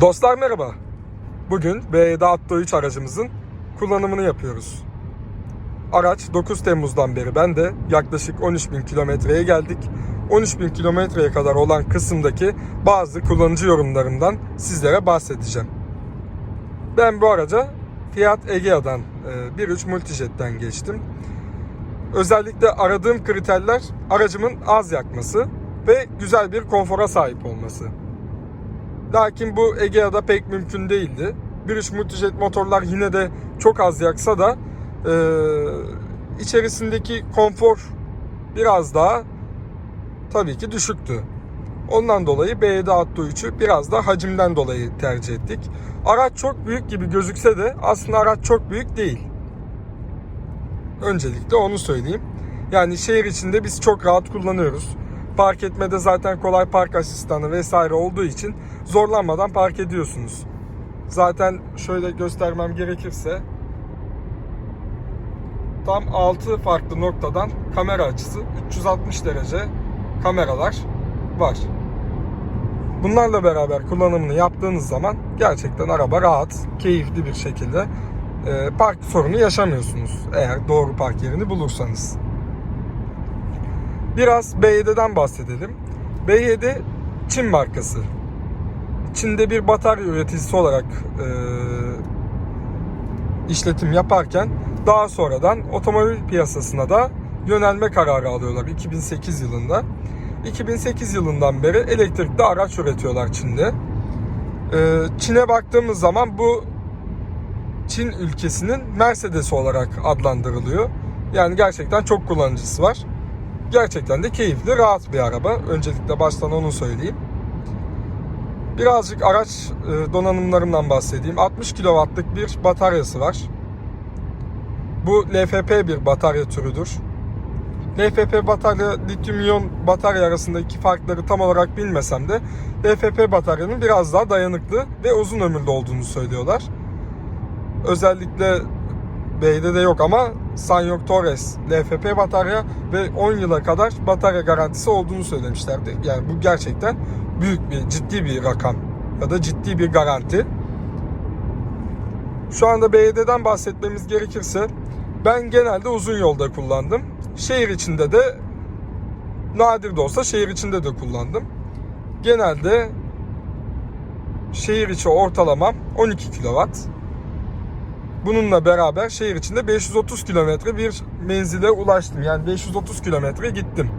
Dostlar merhaba. Bugün BYD Atto 3 aracımızın kullanımını yapıyoruz. Araç 9 Temmuz'dan beri ben de yaklaşık 13.000 kilometreye geldik. 13.000 kilometreye kadar olan kısımdaki bazı kullanıcı yorumlarından sizlere bahsedeceğim. Ben bu araca Fiat Egea'dan e, 1.3 Multijet'ten geçtim. Özellikle aradığım kriterler aracımın az yakması ve güzel bir konfora sahip olması. Lakin bu Egea'da pek mümkün değildi. 1.3 Multijet motorlar yine de çok az yaksa da e, içerisindeki konfor biraz daha tabii ki düşüktü. Ondan dolayı BYD Atto 3'ü biraz da hacimden dolayı tercih ettik. Araç çok büyük gibi gözükse de aslında araç çok büyük değil. Öncelikle onu söyleyeyim. Yani şehir içinde biz çok rahat kullanıyoruz. Park etmede zaten kolay park asistanı vesaire olduğu için zorlanmadan park ediyorsunuz. Zaten şöyle göstermem gerekirse tam 6 farklı noktadan kamera açısı 360 derece kameralar var. Bunlarla beraber kullanımını yaptığınız zaman gerçekten araba rahat, keyifli bir şekilde e, park sorunu yaşamıyorsunuz. Eğer doğru park yerini bulursanız. Biraz B7'den bahsedelim. B7 Çin markası. Çin'de bir batarya üreticisi olarak e, işletim yaparken daha sonradan otomobil piyasasına da yönelme kararı alıyorlar 2008 yılında. 2008 yılından beri elektrikli araç üretiyorlar Çin'de. E, Çin'e baktığımız zaman bu Çin ülkesinin Mercedes olarak adlandırılıyor. Yani gerçekten çok kullanıcısı var. Gerçekten de keyifli, rahat bir araba. Öncelikle baştan onu söyleyeyim. Birazcık araç e, donanımlarından bahsedeyim. 60 kW'lık bir bataryası var. Bu LFP bir batarya türüdür. LFP batarya, lityum iyon batarya arasındaki farkları tam olarak bilmesem de LFP bataryanın biraz daha dayanıklı ve uzun ömürlü olduğunu söylüyorlar. Özellikle B'de de yok ama Sanyok Torres LFP batarya ve 10 yıla kadar batarya garantisi olduğunu söylemişlerdi. Yani bu gerçekten büyük bir ciddi bir rakam ya da ciddi bir garanti. Şu anda BYD'den bahsetmemiz gerekirse ben genelde uzun yolda kullandım. Şehir içinde de nadir de olsa şehir içinde de kullandım. Genelde şehir içi ortalamam 12 kW. Bununla beraber şehir içinde 530 kilometre bir menzile ulaştım. Yani 530 kilometre gittim.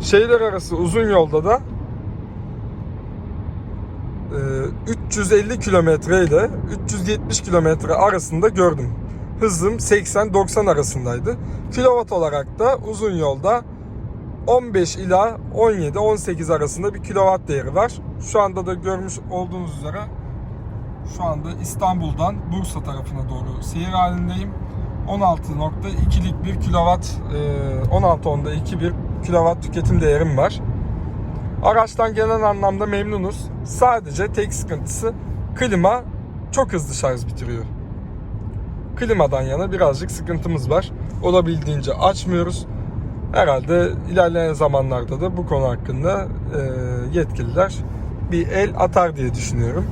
Şehirler arası uzun yolda da e, 350 kilometre ile 370 kilometre arasında gördüm. Hızım 80-90 arasındaydı. Kilowatt olarak da uzun yolda 15 ila 17-18 arasında bir kilowatt değeri var. Şu anda da görmüş olduğunuz üzere şu anda İstanbul'dan Bursa tarafına doğru seyir halindeyim. 16.2'lik bir kilowatt, 16.2 bir kilowatt tüketim değerim var. Araçtan genel anlamda memnunuz. Sadece tek sıkıntısı klima çok hızlı şarj bitiriyor. Klimadan yana birazcık sıkıntımız var. Olabildiğince açmıyoruz. Herhalde ilerleyen zamanlarda da bu konu hakkında yetkililer bir el atar diye düşünüyorum.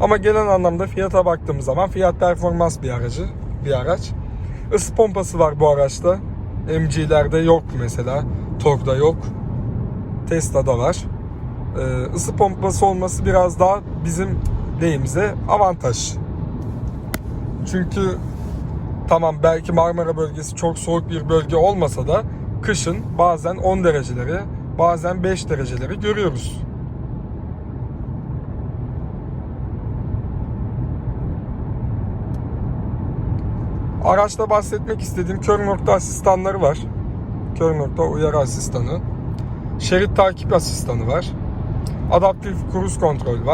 Ama genel anlamda fiyata baktığımız zaman fiyat performans bir aracı, bir araç. Isı pompası var bu araçta. MG'lerde yok mesela. Torg'da yok. Tesla'da var. Ee, ısı pompası olması biraz daha bizim deyimize avantaj. Çünkü tamam belki Marmara bölgesi çok soğuk bir bölge olmasa da kışın bazen 10 dereceleri, bazen 5 dereceleri görüyoruz. Araçta bahsetmek istediğim kör nokta asistanları var. Kör nokta uyarı asistanı. Şerit takip asistanı var. Adaptif kruz kontrol var.